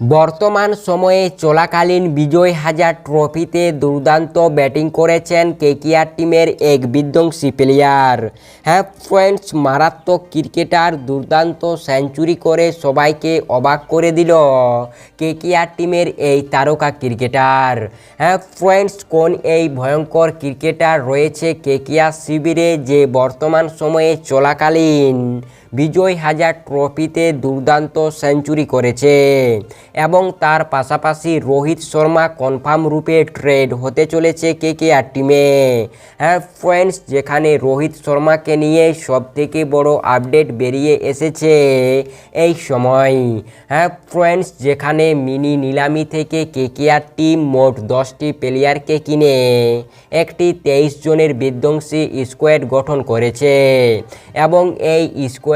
বর্তমান সময়ে চলাকালীন বিজয় হাজার ট্রফিতে দুর্দান্ত ব্যাটিং করেছেন কেকিআর টিমের এক বিধ্বংসী প্লেয়ার হ্যাঁ ফ্রেন্ডস মারাত্মক ক্রিকেটার দুর্দান্ত সেঞ্চুরি করে সবাইকে অবাক করে দিল কেকিআর টিমের এই তারকা ক্রিকেটার। হ্যাঁ ফ্রেন্ডস কোন এই ভয়ঙ্কর ক্রিকেটার রয়েছে কেকিআর শিবিরে যে বর্তমান সময়ে চলাকালীন? বিজয় হাজার ট্রফিতে দুর্দান্ত সেঞ্চুরি করেছে এবং তার পাশাপাশি রোহিত শর্মা কনফার্ম রূপে ট্রেড হতে চলেছে কে কে আর টিমে হ্যাঁ ফ্রেন্ডস যেখানে রোহিত শর্মাকে নিয়ে সব থেকে বড় আপডেট বেরিয়ে এসেছে এই সময়। হ্যাঁ ফ্রেন্ডস যেখানে মিনি নিলামি থেকে কে কে আর টিম মোট দশটি প্লেয়ারকে কিনে একটি তেইশ জনের বিধ্বংসী স্কোয়াড গঠন করেছে এবং এই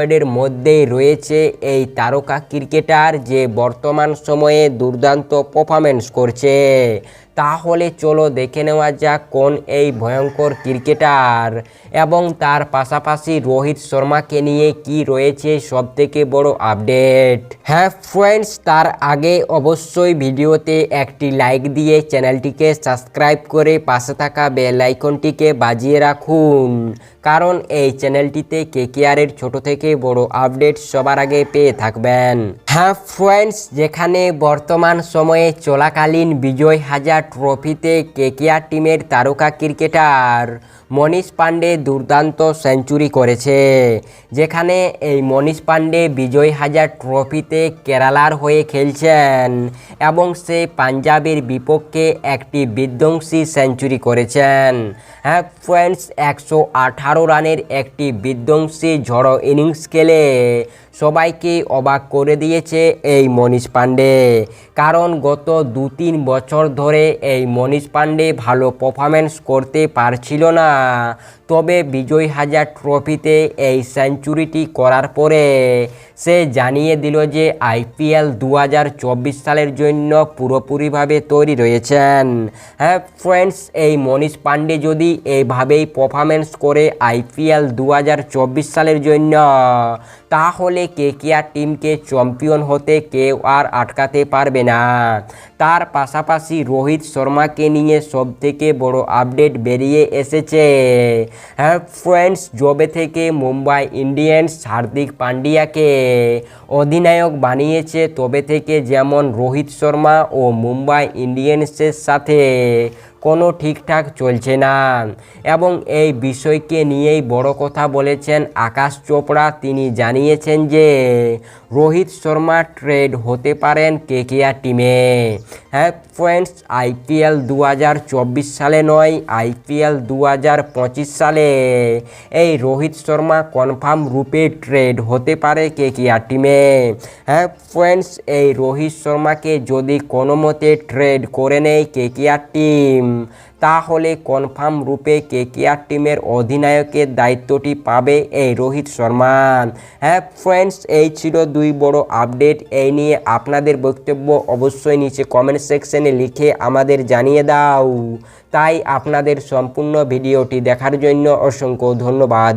স্কোয়াডের মধ্যেই রয়েছে এই তারকা ক্রিকেটার যে বর্তমান সময়ে দুর্দান্ত পারফরমেন্স করছে। তাহলে চলো দেখে নেওয়া যাক কোন এই ভয়ঙ্কর ক্রিকেটার। এবং তার পাশাপাশি রোহিত শর্মাকে নিয়ে কি রয়েছে সব থেকে বড় আপডেট। হ্যাঁ ফ্রেন্ডস, তার আগে অবশ্যই ভিডিওতে একটি লাইক দিয়ে চ্যানেলটিকে সাবস্ক্রাইব করে পাশে থাকা বেল আইকনটিকে বাজিয়ে রাখুন। কারণ এই চ্যানেলটিতে কে কেকেআরের ছোট থেকে বড় আপডেট সবার আগে পেয়ে থাকবেন। হ্যাঁ ফ্রেন্ডস, যেখানে বর্তমান সময়ে চলাকালীন বিজয় হাজার ট্রফিতে কেকেআর টিমের তারকা ক্রিকেটার মনীষ পাণ্ডে দুর্দান্ত সেঞ্চুরি করেছে, যেখানে এই মনীষ পাণ্ডে বিজয় হাজার ট্রফিতে কেরালার হয়ে খেলছেন এবং সে পাঞ্জাবের বিপক্ষে একটি বিধ্বংসী সেঞ্চুরি করেছেন। হ্যাঁ ফ্রেন্ডস, একশো আঠারো রানের একটি বিধ্বংসী ঝড়ো ইনিংস খেলে সবাইকে অবাক করে দিয়েছে এই মনীষ পাণ্ডে। কারণ গত দু তিন বছর ধরে এই মনীষ পাণ্ডে ভালো পারফরমেন্স করতে পারছিল না। তবে বিজয় হাজার ট্রফিতে এই সেঞ্চুরিটি করার পরে সে জানিয়ে দিল যে আইপিএল দু হাজার চব্বিশ সালের জন্য পুরোপুরিভাবে তৈরি রয়েছেন। হ্যাঁ ফ্রেন্ডস এই মনীষ পাণ্ডে যদি এইভাবেই পারফরমেন্স করে আইপিএল দু হাজার চব্বিশ সালের জন্য, তাহলে কেকেআর টিমকে চ্যাম্পিয়ন হতে কেউ আর আটকাতে পারবে না। তার পাশাপাশি রোহিত শর্মাকে নিয়ে সবথেকে বড় আপডেট বেরিয়ে এসেছে। হ্যাঁ ফ্রেন্ডস জবে থেকে মুম্বাই ইন্ডিয়ান্স হার্দিক পান্ডিয়াকে অধিনায়ক বানিয়েছে তবে থেকে যেমন রোহিত শর্মা ও মুম্বাই ইন্ডিয়ান্সের সাথে। কোনো ঠিকঠাক চলছে না। এবং এই বিষয়কে নিয়েই বড় কথা বলেছেন আকাশ চোপড়া। তিনি জানিয়েছেন যে, রোহিত শর্মা ট্রেড হতে পারেন কে কেকেআর টিমে। হ্যাঁ ফ্রেন্ডস, আইপিএল দু হাজার চব্বিশ সালে নয়, আইপিএল দু হাজার পঁচিশ সালে এই রোহিত শর্মা কনফার্ম রূপে ট্রেড হতে পারে কে কেকেআর টিমে। হ্যাঁ ফ্রেন্ডস, এই রোহিত শর্মাকে যদি কোনো মতে ট্রেড করে নেয় কে কেকেআর টিম তাহলে কনফার্ম রূপে কেকেআর টিমের অধিনায়কের দায়িত্বটি পাবে এই রোহিত শর্মা। হ্যাঁ ফ্রেন্ডস এই ছিল দুই বড় আপডেট। এই নিয়ে আপনাদের বক্তব্য অবশ্যই নিচে কমেন্ট সেকশনে লিখে আমাদের জানিয়ে দাও। তাই আপনাদের সম্পূর্ণ ভিডিওটি দেখার জন্য অসংখ্য ধন্যবাদ।